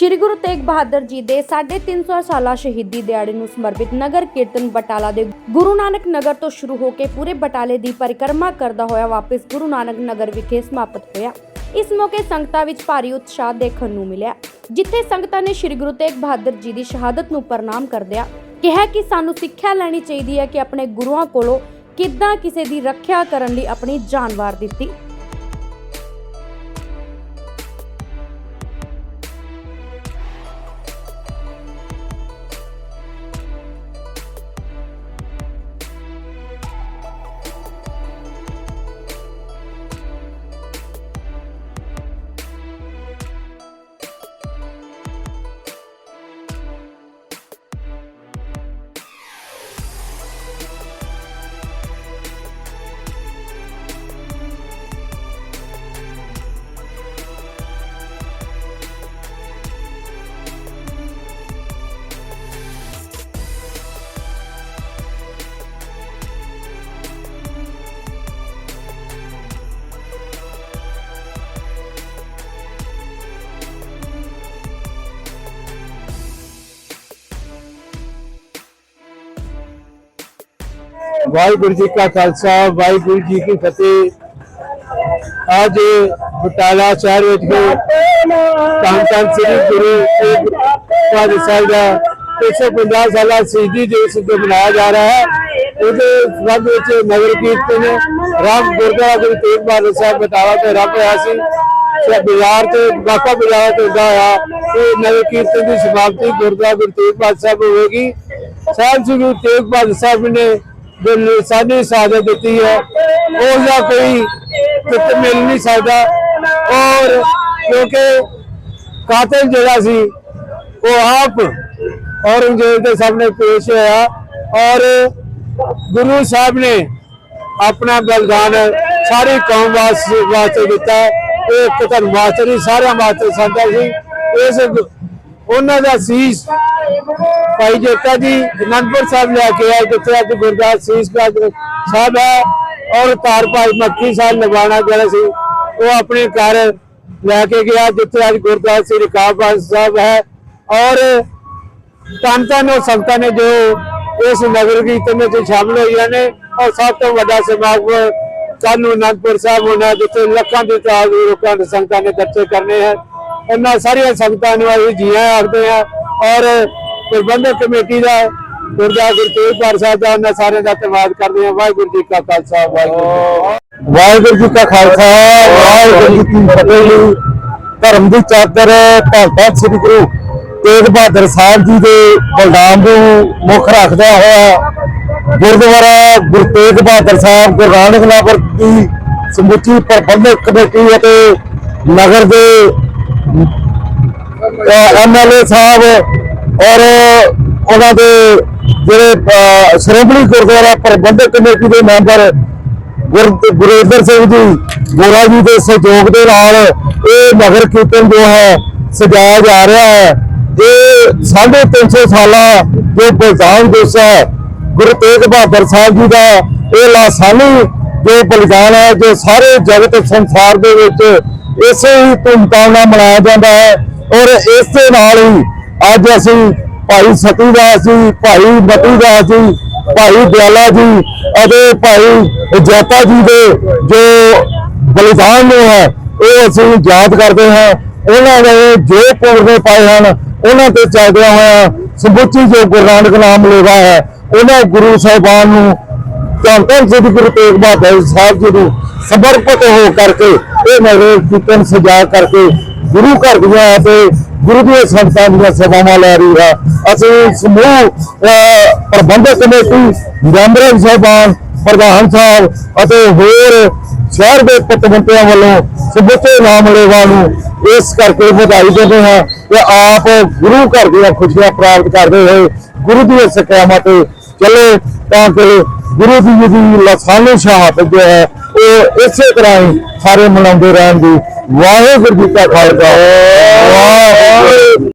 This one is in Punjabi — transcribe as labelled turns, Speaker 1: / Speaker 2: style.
Speaker 1: ਸ਼੍ਰੀ ਗੁਰੂ ਤੇਗ ਬਹਾਦਰ ਜੀ ਦੇ 350 ਸਾਲਾ ਸ਼ਹੀਦੀ ਦਿਹਾੜੇ ਨੂੰ ਸਮਰਪਿਤ ਨਗਰ ਕੀਰਤਨ ਬਟਾਲਾ ਦੇ ਗੁਰੂ ਨਾਨਕ ਨਗਰ ਤੋਂ ਸ਼ੁਰੂ ਹੋ ਕੇ ਪੂਰੇ ਬਟਾਲੇ ਦੀ ਪਰਿਕਰਮਾ ਕਰਦਾ ਹੋਇਆ ਵਾਪਸ ਗੁਰੂ ਨਾਨਕ ਨਗਰ ਵਿਖੇ ਸਮਾਪਤ ਹੋਇਆ। ਇਸ ਮੌਕੇ ਸੰਗਤਾਂ ਵਿੱਚ ਭਾਰੀ ਉਤਸ਼ਾਹ ਦੇਖਣ ਨੂੰ ਮਿਲਿਆ, ਜਿੱਥੇ ਸੰਗਤਾਂ ਨੇ ਸ਼੍ਰੀ ਗੁਰੂ ਤੇਗ ਬਹਾਦਰ ਜੀ ਦੀ ਸ਼ਹਾਦਤ ਨੂੰ ਪ੍ਰਣਾਮ ਕਰਦਿਆਂ ਕਿਹਾ ਕਿ ਸਾਨੂੰ ਸਿੱਖਿਆ ਲੈਣੀ ਚਾਹੀਦੀ ਹੈ ਕਿ ਆਪਣੇ ਗੁਰੂਆਂ ਕੋਲੋਂ ਕਿੱਦਾਂ ਕਿਸੇ ਦੀ ਰੱਖਿਆ ਕਰਨ ਲਈ ਆਪਣੀ ਜਾਨ ਵਾਰ ਦਿੱਤੀ।
Speaker 2: ਵਾਹਿਗੁਰੂ ਜੀ ਕਾ ਖਾਲਸਾ, ਵਾਹਿਗੁਰੂ ਜੀ ਕੀ ਫਤਿਹ। ਅੱਜ ਬਟਾਲਾ ਸ਼ਹਿਰ ਵਿੱਚ ਧੰਨ ਧੰਨ ਸ੍ਰੀ ਗੁਰੂ ਤੇਗ ਬਹਾਦਰ ਸਾਹਿਬ ਦਾ 150 ਸਾਲਾ ਸ਼ਹੀਦੀ ਦਿਵਸ ਜੋ ਮਨਾਇਆ ਜਾ ਰਿਹਾ ਹੈ। ਉਹਦੇ ਸੰਬੰਧ ਵਿੱਚ ਨਗਰ ਕੀਰਤਨ ਰਾਮ ਗੁਰਦੁਆਰਾ ਗੁਰੂ ਤੇਗ ਬਹਾਦਰ ਸਾਹਿਬ ਬਟਾਲਾ ਤੇ ਰੱਬ ਹੋਇਆ ਸੀ। ਤੇ ਬਾਜ਼ਾਰ ਤੇ ਬਾਕਾ ਬਾਜ਼ਾਰ ਤੇ ਹੁੰਦਾ ਹੋਇਆ ਇਹ ਨਗਰ ਕੀਰਤਨ ਦੀ ਸਮਾਪਤੀ ਗੁਰਦੁਆਰਾ ਗੁਰੂ ਤੇਗ ਬਹਾਦਰ ਸਾਹਿਬ ਹੋਵੇਗੀ। ਸਾਹਿਬ ਜੀ ਗੁਰੂ ਤੇਗ ਬਹਾਦਰ ਸਾਹਿਬ ਨੇ ਜੋ ਲਿਸਾਨੀ ਦਿੱਤੀ ਹੈ। ਉਸ ਦਾ ਕੋਈ ਕਿਤ ਮਿਲ ਨਹੀਂ ਸਕਦਾ। ਔਰ ਕਿਉਂਕਿ ਕਾਤਲ ਜਿਹੜਾ ਸੀ, ਉਹ ਆਪ ਔਰੰਗਜ਼ੇਬ ਦੇ ਸਾਹਮਣੇ ਪੇਸ਼ ਹੋਇਆ। ਔਰ ਗੁਰੂ ਸਾਹਿਬ ਨੇ ਆਪਣਾ ਬਲਿਦਾਨ ਸਾਰੀ ਕੌਮ ਵਾਸ- ਵਾਸਤੇ ਦਿੱਤਾ। ਇਹ ਇੱਕ ਧਰਮ ਵਾਸਤੇ ਨਹੀਂ, ਸਾਰਿਆਂ ਵਾਸਤੇ ਸਾਡਾ ਸੀ। ਇਸ, ਉਹਨਾਂ ਦਾ ਸੀਸ ਭਾਈ ਜੇਤਾ ਜੀ, ਅਨੰਦਪੁਰ ਸਾਹਿਬ ਲੈ ਕੇ ਆਏ, ਜਿੱਥੇ ਅੱਜ ਗੁਰਦਾਸ ਸੀਸ ਸਾਹਿਬ ਹੈ ਔਰ ਤਾਰ ਭਾਈ ਮੱਕੀ ਸਾਹਿਬ ਲਗਾਣਾ ਜਿਹੜਾ ਸੀ, ਉਹ ਆਪਣੇ ਘਰ ਲੈ ਕੇ ਗਿਆ, ਜਿੱਥੇ ਅੱਜ ਗੁਰਦਾਸ ਸ੍ਰੀ ਕਾਬਾਦ ਸਾਹਿਬ ਹੈ। ਔਰ ਤਨ ਤਨ ਉਹ ਸੰਗਤਾਂ ਨੇ ਜੋ ਇਸ ਨਗਰ ਕੀਰਤਨ ਵਿੱਚ ਸ਼ਾਮਲ ਹੋਈਆਂ ਨੇ, ਔਰ ਸਭ ਤੋਂ ਵੱਡਾ ਸਮਾਗਮ ਕੱਲ੍ਹ ਨੂੰ ਅਨੰਦਪੁਰ ਸਾਹਿਬ ਹੋਣਾ, ਜਿੱਥੇ ਲੱਖਾਂ ਦੀ ਤਾਦਾਦ ਵਿੱਚ ਲੋਕਾਂ ਦੇ ਸੰਗਤਾਂ ਨੇ ਦਰਸ਼ਨ ਕਰਨੇ ਹੈ। ਇਹਨਾਂ ਸਾਰੀਆਂ ਸੰਗਤਾਂ ਨੂੰ ਅਸੀਂ ਜੀਆਂ ਆਖਦੇ ਹਾਂ ਔਰ ਪ੍ਰਬੰਧਕ ਕਮੇਟੀ ਦਾ ਗੁਰਦਾਸ ਗੁਰੂ ਤੇਗ ਬਹਾਦਰ ਸਾਹਿਬ ਦਾ ਸਾਰਿਆਂ ਦਾ ਧੰਨਵਾਦ ਕਰਦੇ ਆ ਵਾਹਿਗੁਰੂ ਜੀ ਕਾ ਖਾਲਸਾ, ਵਾਹਿਗੁਰੂ ਵਾਹਿਗੁਰੂ ਜੀ ਕਾ ਖਾਲਸਾ, ਵਾਹਿਗੁਰੂ ਜੀ ਕੀ ਫਤਿਹ ਧਰਮ ਦੀ ਚਾਦਰ ਭਗਤ ਸ੍ਰੀ ਗੁਰੂ ਤੇਗ ਬਹਾਦਰ ਸਾਹਿਬ ਜੀ ਦੇ ਬਲਦਾਨ ਨੂੰ ਮੁੱਖ ਰੱਖਦਾ ਹੋਇਆ ਗੁਰਦੁਆਰਾ ਗੁਰੂ ਤੇਗ ਬਹਾਦਰ ਸਾਹਿਬ, ਗੁਰੂ ਨਾਨਕ ਦੀ ਸਮੁੱਚੀ ਪ੍ਰਬੰਧਕ ਕਮੇਟੀ ਅਤੇ ਨਗਰ ਦੇ ਐਮਐਲਏ ਸਾਹਿਬ ਔਰ ਉਹਨਾਂ ਦੇ ਜਿਹੜੇ ਸ਼੍ਰੋਮਣੀ ਗੁਰਦੁਆਰਾ ਪ੍ਰਬੰਧਕ ਕਮੇਟੀ ਦੇ ਮੈਂਬਰ ਗੁਰ- ਗੁਰੇਂਦਰ ਸਿੰਘ ਜੀ, ਗੋਰਾ ਜੀ ਦੇ ਸਹਿਯੋਗ ਦੇ ਨਾਲ ਇਹ ਨਗਰ ਕੀਰਤਨ ਜੋ ਹੈ ਸਜਾਇਆ ਜਾ ਰਿਹਾ ਹੈ। ਇਹ 350 ਸਾਲਾ ਜੋ ਬਲਿਦਾਨ ਦਿਵਸ ਹੈ, ਗੁਰੂ ਤੇਗ ਬਹਾਦਰ ਸਾਹਿਬ ਜੀ ਦਾ, ਇਹ ਲਾਸਾਨੀ ਜੋ ਬਲਿਦਾਨ ਹੈ, ਜੋ ਸਾਰੇ ਜਗਤ ਸੰਸਾਰ ਦੇ ਵਿੱਚ ਇਸੇ ਹੀ ਧੂਮਧਾਮ ਨਾਲ ਮਨਾਇਆ ਜਾਂਦਾ ਹੈ। ਔਰ ਇਸ ਦੇ ਨਾਲ ਹੀ ਅੱਜ ਅਸੀਂ ਭਾਈ ਸਤੀ ਦਾਸ ਜੀ, ਭਾਈ ਮਤੀ ਦਾਸ ਜੀ, ਭਾਈ ਦਿਆਲਾ ਜੀ ਅਤੇ ਭਾਈ ਜੈਤਾ ਜੀ ਦੇ ਜੋ ਬਲੀਦਾਨ ਨੂੰ ਹੈ, ਉਹ ਅਸੀਂ ਯਾਦ ਕਰਦੇ ਹਾਂ। ਉਹਨਾਂ ਨੇ ਜੋ ਪੁਰਨੇ ਪਾਏ ਹਨ, ਉਹਨਾਂ ਤੇ ਚੱਲਦਿਆਂ ਹੋਇਆ ਸਮੁੱਚੀ ਜੋ ਗੁਰੂ ਨਾਨਕ ਨਾਮ ਲੇਵਾ ਹੈ, ਉਹਨਾਂ ਗੁਰੂ ਸਾਹਿਬਾਨ ਨੂੰ ਧੰਨ ਧੰਨ ਸ੍ਰੀ ਗੁਰੂ ਤੇਗ ਬਹਾਦਰ ਸਾਹਿਬ ਜੀ ਨੂੰ ਸਮਰਪਿਤ ਹੋ ਕਰਕੇ, ਇਹ ਨਗਰ ਕੀਰਤਨ ਸਜਾ ਕਰਕੇ ਗੁਰੂ ਘਰ ਦੀਆਂ ਅਤੇ ਗੁਰੂ ਦੀਆਂ ਸੰਗਤਾਂ ਦੀਆਂ ਸੇਵਾਵਾਂ ਲੈ ਰਹੀ ਹੈ ਅਸੀਂ ਸਮੂਹ ਪ੍ਰਬੰਧਕ ਕਮੇਟੀ, ਮੈਂਬਰਾਂ ਸਾਹਿਬਾਨ, ਪ੍ਰਧਾਨ ਸਾਹਿਬ ਅਤੇ ਹੋਰ ਸ਼ਹਿਰ ਦੇ ਪਤਵੰਤਿਆਂ ਵੱਲੋਂ ਸਮੁੱਚੇ ਨਾਮਲੇਵਾ ਨੂੰ ਇਸ ਕਰਕੇ ਵਧਾਈ ਦਿੰਦੇ ਹਾਂ ਕਿ ਆਪ ਗੁਰੂ ਘਰ ਦੀਆਂ ਖੁਸ਼ੀਆਂ ਪ੍ਰਾਪਤ ਕਰਦੇ ਹੋਏ ਗੁਰੂ ਦੀਆਂ ਸਿੱਖਿਆਵਾਂ ਤੇ ਚੱਲੇ ਤਾਂ ਕਿ ਗੁਰੂ ਜੀ ਦੀ ਲਸਾਨੀ ਸ਼ਹਾਦਤ ਜੋ ਹੈ। ਉਹ ਇਸੇ ਤਰ੍ਹਾਂ ਹੀ ਸਾਰੇ ਮਨਾਉਂਦੇ ਰਹਿਣ ਦੀ ਵਾਹਿਗੁਰੂ ਜੀ ਕਾ ਖਾਲਸਾ। ਵਾਹਿਗੁਰੂ।